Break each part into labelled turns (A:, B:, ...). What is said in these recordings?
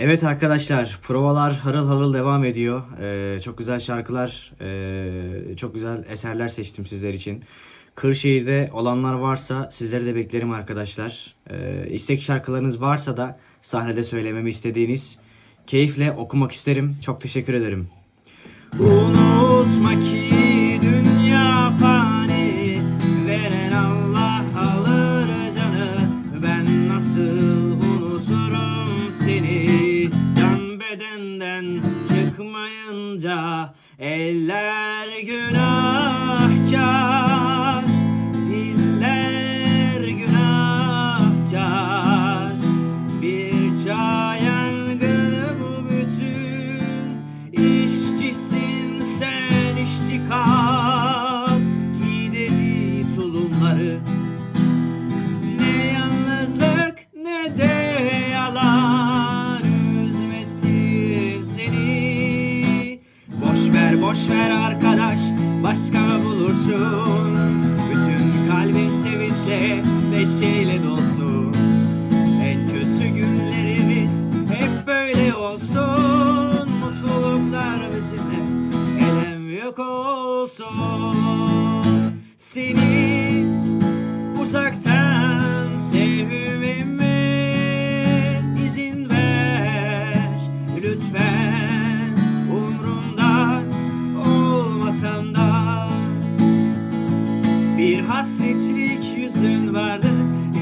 A: Evet arkadaşlar provalar harıl harıl devam ediyor. Ee, çok güzel şarkılar, ee, çok güzel eserler seçtim sizler için. Kırşehir'de olanlar varsa sizleri de beklerim arkadaşlar. Ee, istek şarkılarınız varsa da sahnede söylememi istediğiniz keyifle okumak isterim. Çok teşekkür ederim. Unutma ki Can bedenden çıkmayınca Eller günahkar Boş ver arkadaş Başka bulursun. Bütün kalbim sevinçle Neşeyle dolsun. En kötü günlerimiz hep böyle olsun. Mutluluklar bizimle elem yok olsun. Seni uzaktan sevmeme izin ver. Lütfen hasretlik yüzün vardı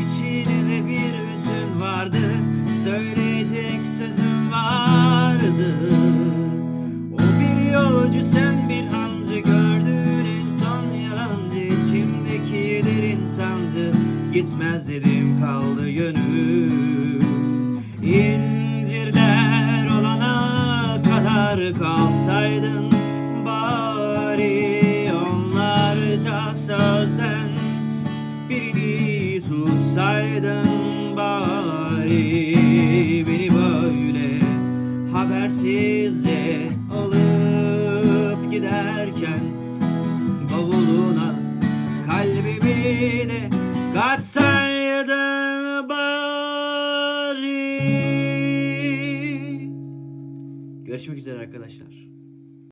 A: içinde bir hüzün vardı. Söyleyecek sözüm vardı. O bir yolcu sen bir hancı Gördüğün en son yalancı içimdeki derin sancı Gitmez dedim kaldı yönüm İncirler olana kadar kalsaydın birini tutsaydın bari Beni böyle habersizce alıp giderken Bavuluna kalbimi de katsaydın bari Görüşmek üzere arkadaşlar.